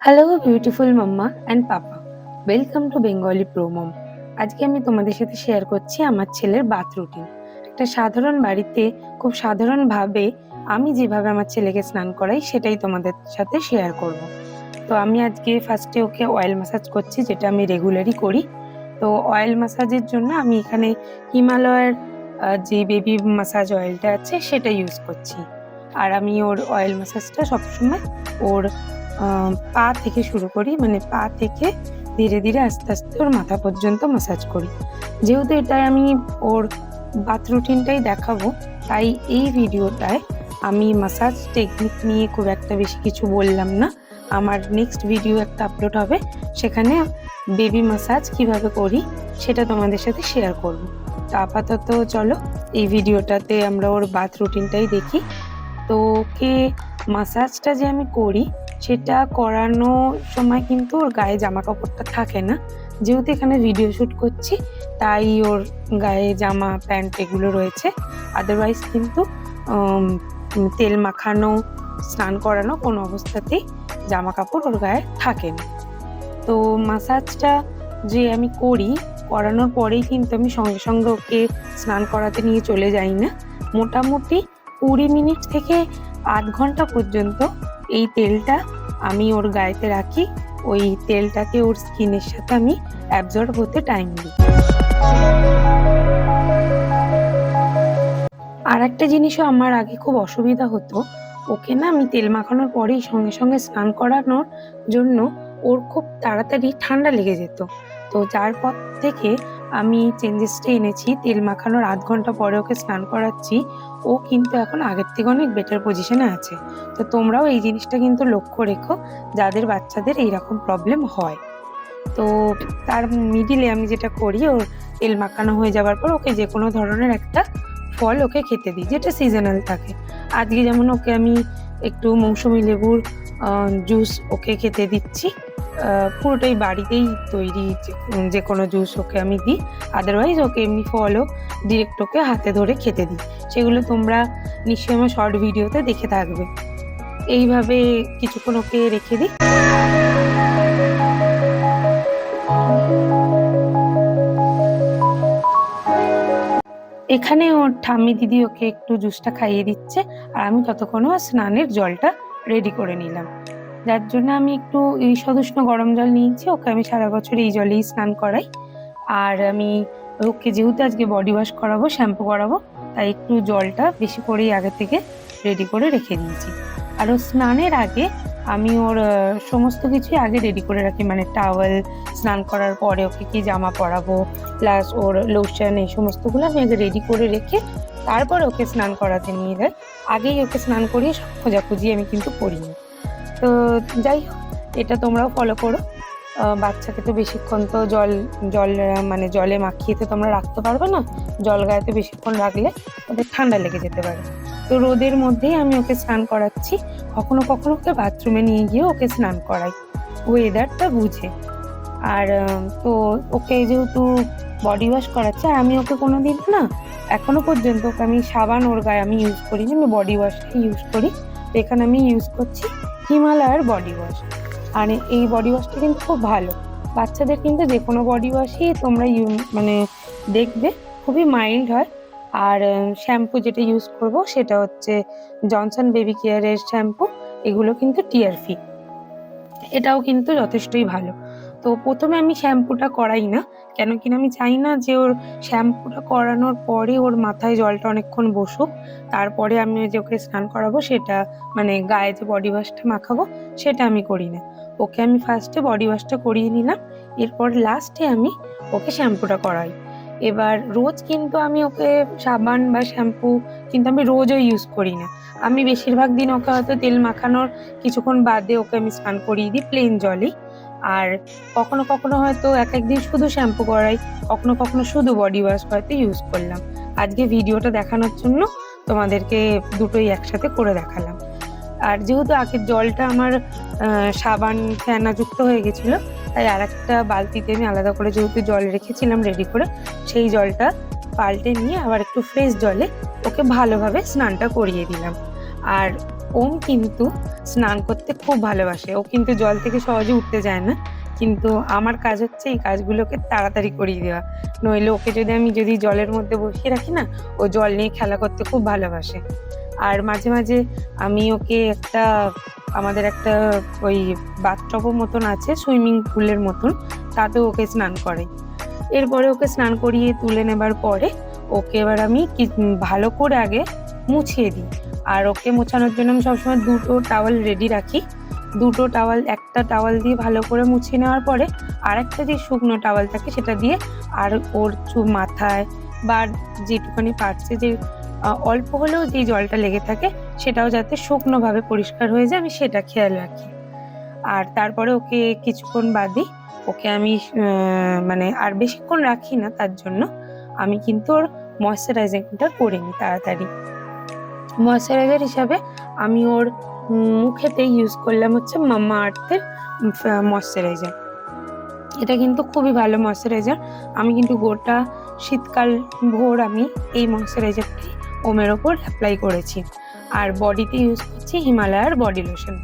Hello beautiful mamma and papa welcome to Bengali pro mom আজকে আমি তোমাদের সাথে শেয়ার করছি আমার ছেলের বাথ রুটিন একটা সাধারণ বাড়িতে খুব সাধারণভাবে আমি যেভাবে আমার ছেলেকে স্নান করাই, সেটাই তোমাদের সাথে শেয়ার করব। তো আমি আজকে ফার্স্টে ওকে অয়েল ম্যাসাজ করছি, যেটা আমি রেগুলারই করি। তো অয়েল ম্যাসাজের জন্য আমি এখানে হিমালয়ের যে বেবি ম্যাসাজ অয়েলটা আছে, সেটা ইউজ করছি। আর আমি ওর অয়েল ম্যাসাজটা সবসময় ওর পা থেকে শুরু করি মানে পা থেকে ধীরে ধীরে আস্তে আস্তে ওর মাথা পর্যন্ত ম্যাসাজ করি। যেহেতু এটাই আমি ওর বাথ রুটিনটাই দেখাবো, তাই এই ভিডিওটায় আমি মাসাজ টেকনিক নিয়ে খুব একটা বেশি কিছু বললাম না। আমার নেক্সট ভিডিও একটা আপলোড হবে, সেখানে বেবি মাসাজ কীভাবে করি সেটা তোমাদের সাথে শেয়ার করব। তো আপাতত চলো, এই ভিডিওটাতে আমরা ওর বাথ রুটিনটাই দেখি। তো ওকে মাসাজটা যে আমি করি সেটা করানোর সময় কিন্তু ওর গায়ে জামা কাপড়টা থাকে না। যেহেতু এখানে ভিডিও শ্যুট করছি, তাই ওর গায়ে জামা, প্যান্ট এগুলো রয়েছে। আদারওয়াইজ কিন্তু তেল মাখানো, স্নান করানো কোনো অবস্থাতেই জামা কাপড় ওর গায়ে থাকে না। তো মাসাজটা যে আমি করি, করানোর পরেই কিন্তু আমি সঙ্গে সঙ্গে ওকে স্নান করাতে নিয়ে চলে যাই না। মোটামুটি কুড়ি মিনিট থেকে আধ ঘণ্টা পর্যন্ত এই তেলটা আমি ওর গায়েতে রাখি, ওই তেলটাকে ওর স্কিনের সাথে আমি অ্যাবজর্ব হতে টাইম দিই। আর একটা জিনিসও আমার আগে খুব অসুবিধা হতো, ওকে না আমি তেল মাখানোর পরেই সঙ্গে সঙ্গে স্নান করানোর জন্য ওর খুব তাড়াতাড়ি ঠান্ডা লেগে যেত। তো যার পর থেকে আমি চেঞ্জেসটা এনেছি, তেল মাখানোর আধ ঘণ্টা পরে ওকে স্নান করাচ্ছি। ও কিন্তু এখন আগের থেকে অনেক বেটার পজিশনে আছে। তো তোমরাও এই জিনিসটা কিন্তু লক্ষ্য রেখো, যাদের বাচ্চাদের এইরকম প্রবলেম হয়। তো তার মিডিলে আমি যেটা করি, ওর তেল মাখানো হয়ে যাওয়ার পর ওকে যে কোনো ধরনের একটা ফল ওকে খেতে দিই, যেটা সিজনাল থাকে। আজকে যেমন ওকে আমি একটু মৌসুমি লেবুর জুস ওকে খেতে দিচ্ছি। পুরোটাই বাড়িতেই তৈরি যে- কোনো জুস ওকে আমি দিই। আদারওয়াইজ ওকে এমনি ফলও ডিরেক্ট ওকে হাতে ধরে খেতে দিই। সেগুলো তোমরা নিশ্চয়ই আমার শর্ট ভিডিওতে দেখে থাকবে। এইভাবে কিছুক্ষণ ওকে রেখে দিই। এখানে ওর ঠাম্মি দিদি ওকে একটু জুসটা খাইয়ে দিচ্ছে। আর আমি ততক্ষণে ওর স্নানের জলটা রেডি করে নিলাম। যার জন্য আমি একটু এই সদুষ্ণ গরম জল নিয়েছি, ওকে আমি সারা বছর এই জলেই স্নান করাই। আর আমি ওকে যেহেতু আজকে বডি ওয়াশ করাবো শ্যাম্পু করাবো, তাই একটু জলটা বেশি করেই আগে থেকে রেডি করে রেখে দিয়েছি। আর ও স্নানের আগে আমি ওর সমস্ত কিছুই আগে রেডি করে রাখি মানে টাওয়েল স্নান করার পরে ওকে কি জামা পরাবো প্লাস ওর লোশন এই সমস্তগুলো আমি আগে রেডি করে রেখে তারপর ওকে স্নান করাতে নিয়ে যাই। আগেই ওকে স্নান করিয়ে সব খোঁজাখুঁজি আমি কিন্তু করিনি। তো যাই হোক, এটা তোমরাও ফলো করো। বাচ্চাকে তো বেশিক্ষণ তো জল জল মানে জলে মাখিয়ে তো তোমরা রাখতে পারবে না। জল গায়েতে বেশিক্ষণ রাখলে ওদের ঠান্ডা লেগে যেতে পারে। তো রোদের মধ্যেই আমি ওকে স্নান করাচ্ছি। কখনো কখনো ওকে বাথরুমে নিয়ে গিয়ে ওকে স্নান করাই। ওয়েদারটা বুঝে। আর তো ওকে যেহেতু বডি ওয়াশ করাচ্ছে, আর আমি ওকে কোনো দিন না, এখনও পর্যন্ত ওকে আমি সাবান ওর গায়ে আমি ইউজ করি আমি বডি ওয়াশটা ইউজ করি। তো এখানে আমি ইউজ করছি। হিমালয়ার বডি ওয়াশ আর এই বডি ওয়াশটা কিন্তু খুব ভালো। বাচ্চাদের কিন্তু যে কোনো বডি ওয়াশই তোমরা ইউ মানে দেখবে, খুবই মাইল্ড হয়। আর শ্যাম্পু যেটা ইউজ করব সেটা হচ্ছে জনসন বেবি কেয়ারের শ্যাম্পু এগুলো কিন্তু টিআরফি এটাও কিন্তু যথেষ্টই ভালো। তো প্রথমে আমি শ্যাম্পুটা করাই না কেন কিনা আমি চাই না যে ওর শ্যাম্পুটা করানোর পরে ওর মাথায় জলটা অনেকক্ষণ বসুক, তারপরে আমি যে ওকে স্নান করাবো সেটা মানে গায়ে যে বডি ওয়াশটা মাখাবো সেটা আমি করি না। ওকে আমি ফার্স্টে বডি ওয়াশটা করিয়ে নিলাম, এরপর লাস্টে আমি ওকে শ্যাম্পুটা করাই। এবার রোজ কিন্তু আমি ওকে সাবান বা শ্যাম্পু কিন্তু আমি রোজও ইউজ করি না। আমি বেশিরভাগ দিন ওকে হয়তো তেল মাখানোর কিছুক্ষণ বাদে ওকে আমি স্নান করিয়ে দিই প্লেন জলেই। আর কখনো কখনো হয়তো এক একদিন শুধু শ্যাম্পু করাই, কখনো কখনো শুধু বডি ওয়াশ হয়তো ইউজ করলাম। আজকে ভিডিওটা দেখানোর জন্য তোমাদেরকে দুটোই একসাথে করে দেখালাম। আর যেহেতু আগের জলটা আমার সাবান ফেনাযুক্ত হয়ে গেছিল, তাই আর একটা বালতিতে আমি আলাদা করে যেহেতু জল রেখেছিলাম রেডি করে, সেই জলটা পাল্টে নিয়ে আবার একটু ফ্রেশ জলে ওকে ভালোভাবে স্নানটা করিয়ে দিলাম। আর ওম কিন্তু স্নান করতে খুব ভালোবাসে। ও কিন্তু জল থেকে সহজে উঠতে যায় না। কিন্তু আমার কাজ হচ্ছে এই কাজগুলোকে তাড়াতাড়ি করিয়ে দেওয়া। নইলে ওকে যদি আমি যদি জলের মধ্যে বসিয়ে রাখি না, ও জল নিয়ে খেলা করতে খুব ভালোবাসে। আর মাঝে মাঝে আমি ওকে একটা, আমাদের একটা ওই বাথটবও মতন আছে সুইমিং পুলের মতন তাতে ওকে স্নান করে। এরপরে ওকে স্নান করিয়ে তুলে নেবার পরে ওকে এবার আমি ভালো করে আগে মুছিয়ে দিই। আর ওকে মোছানোর জন্য আমি সবসময় দুটো টাওয়াল রেডি রাখি। দুটো টাওয়াল একটা টাওয়াল দিয়ে ভালো করে মুছিয়ে নেওয়ার পরে আরেকটা যে শুকনো টাওয়াল থাকে সেটা দিয়ে আর ওর মাথায় বা যেটুখানি পারছে যে অল্প হলেও যে জলটা লেগে থাকে সেটাও যাতে শুকনোভাবে পরিষ্কার হয়ে যায় আমি সেটা খেয়াল রাখি। আর তারপরে ওকে কিছুক্ষণ বাদে ওকে আমি মানে আর বেশিক্ষণ রাখি না তার জন্য। আমি কিন্তু ওর ময়শ্চারাইজিংটা করে নিই তাড়াতাড়ি। ময়শ্চারাইজার হিসাবে আমি ওর মুখেতে ইউজ করলাম হচ্ছে মাম্মা আর্থের ময়শ্চারাইজার এটা কিন্তু খুবই ভালো ময়শ্চারাইজার আমি কিন্তু গোটা শীতকাল ভোর আমি এই ময়শ্চারাইজারটি ওমের ওপর অ্যাপ্লাই করেছি। আর বডিতে ইউজ করছি হিমালয়ার বডি লোশন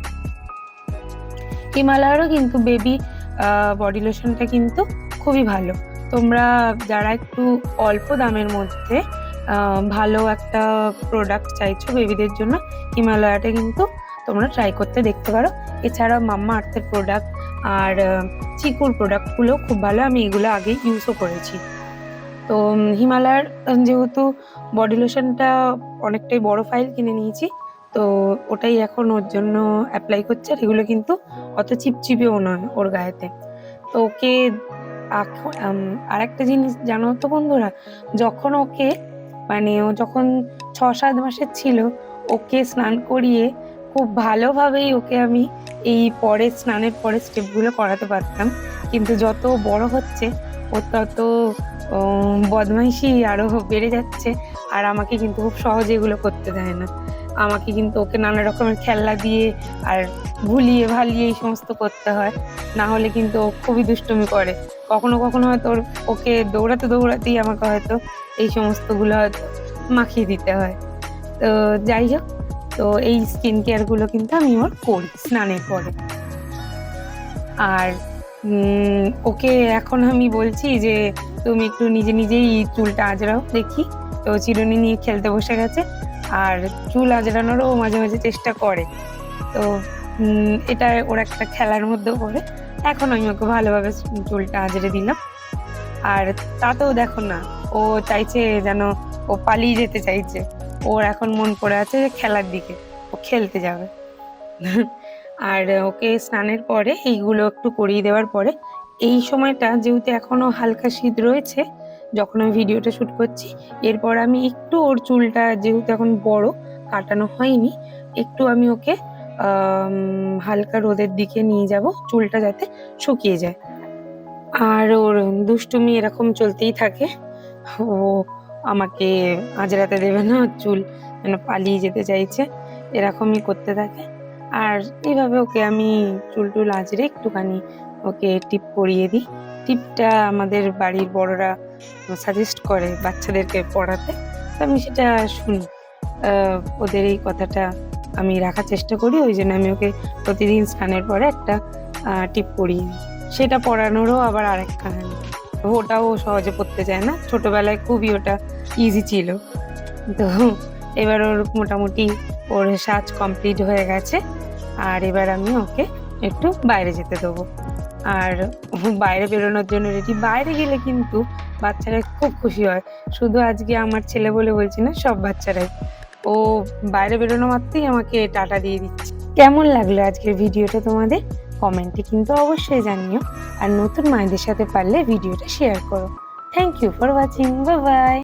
হিমালয়ারও কিন্তু বেবি বডি লোশনটা কিন্তু খুবই ভালো। তোমরা যারা একটু অল্প দামের মধ্যে ভালো একটা প্রোডাক্ট চাইছো বেবিদের জন্য হিমালয়াটা কিন্তু তোমরা ট্রাই করতে দেখতে পারো। এছাড়া মাম্মা আর্থের প্রোডাক্ট আর চিকুর প্রোডাক্টগুলো খুব ভালো, আমি এগুলো আগে ইউজও করেছি। তো হিমালয়ার যেহেতু বডি লোশনটা অনেকটাই বড় ফাইল কিনে নিয়েছি, তো ওটাই এখন ওর জন্য অ্যাপ্লাই করছে, আর এগুলো কিন্তু অত চিপচিপেও নয় ওর গায়েতে। তো ওকে আর একটা জিনিস জানো তো বন্ধুরা, যখন ওকে মানে ও যখন ছ সাত মাসের ছিল, ওকে স্নান করিয়ে খুব ভালোভাবেই ওকে আমি এই পরে স্নানের পরে স্টেপগুলো করাতে পারতাম। কিন্তু যত বড় হচ্ছে, ও তত বদমাইশি আরও বেড়ে যাচ্ছে আর আমাকে কিন্তু খুব সহজে এগুলো করতে দেয় না। আমাকে কিন্তু ওকে নানা রকমের খেলনা দিয়ে আর ভুলিয়ে ভালিয়ে এই সমস্ত করতে হয়। না হলে কিন্তু ও খুবই দুষ্টুমি করে। কখনো কখনো হয়তো ওকে দৌড়াতে দৌড়াতেই আমাকে হয়তো এই সমস্তগুলো হয়তো মাখিয়ে দিতে হয়। তো যাই হোক, তো এই স্কিন কেয়ারগুলো কিন্তু আমি ওর করি স্নানের পরে। আর ওকে এখন আমি বলছি যে, তুমি একটু নিজে নিজেই চুলটা আজরাও দেখি। তো চিরুনি নিয়ে খেলতে বসে গেছে আর চুল আজরানোরও মাঝে মাঝে চেষ্টা করে। তো এটা ওর একটা খেলার মধ্যেও পড়ে। এখন আমি ওকে ভালোভাবে চুলটা আজরে দিলাম। আর তাতেও দেখো না, ও চাইছে যেন ও পালিয়ে যেতে চাইছে। ওর এখন মন পড়ে আছে যে খেলার দিকে, ও খেলতে যাবে। আর ওকে স্নানের পরে, এইগুলো একটু করিয়ে দেওয়ার পরে, এই সময়টা যেহেতু এখনও হালকা শীত রয়েছে, যখন আমি ভিডিওটা শ্যুট করছি, এরপর আমি একটু ওর চুলটা যেহেতু এখন বড়, কাটানো হয়নি, একটু আমি ওকে হালকা রোদের দিকে নিয়ে যাব, চুলটা যাতে শুকিয়ে যায়। আর ওর দুষ্টুমি এরকম চলতেই থাকে। ও আমাকে আজরাতে দেবে না, চুল যেন পালিয়ে যেতে চাইছে, এরকমই করতে থাকে। আর এইভাবে ওকে আমি চুল টুল আঁচড়ে একটুখানি ওকে টিপ পরিয়ে দিই। টিপটা আমাদের বাড়ির বড়রা সাজেস্ট করে বাচ্চাদেরকে পড়াতে। আমি সেটা শুনি। ওদের এই কথাটা আমি রাখার চেষ্টা করি, ওই জন্য আমি ওকে প্রতিদিন স্নানের পরে একটা টিপ পরিয়ে সেটা পড়ানোরও আবার আরেক কাহিনী ওটাও সহজে পড়তে চায় না। ছোটোবেলায় খুবই ওটা ইজি ছিল। তো এবার ওর মোটামুটি ওর সাজ কমপ্লিট হয়ে গেছে। আর এবার আমি ওকে একটু বাইরে যেতে দেবো। আর বাইরে বেরোনোর জন্য রেডি বাইরে গেলে কিন্তু বাচ্চারা খুব খুশি হয়। শুধু আজকে আমার ছেলে বলে বলছি না, সব বাচ্চারাই। ও বাইরে বেরোনো মাত্রই আমাকে টাটা দিয়ে দিচ্ছে। কেমন লাগল আজকের ভিডিওটা তোমাদের? কমেন্টে কিন্তু অবশ্যই জানিও। আর নতুন মায়েদের সাথে পারলে ভিডিওটা শেয়ার করো। Thank you for watching bye bye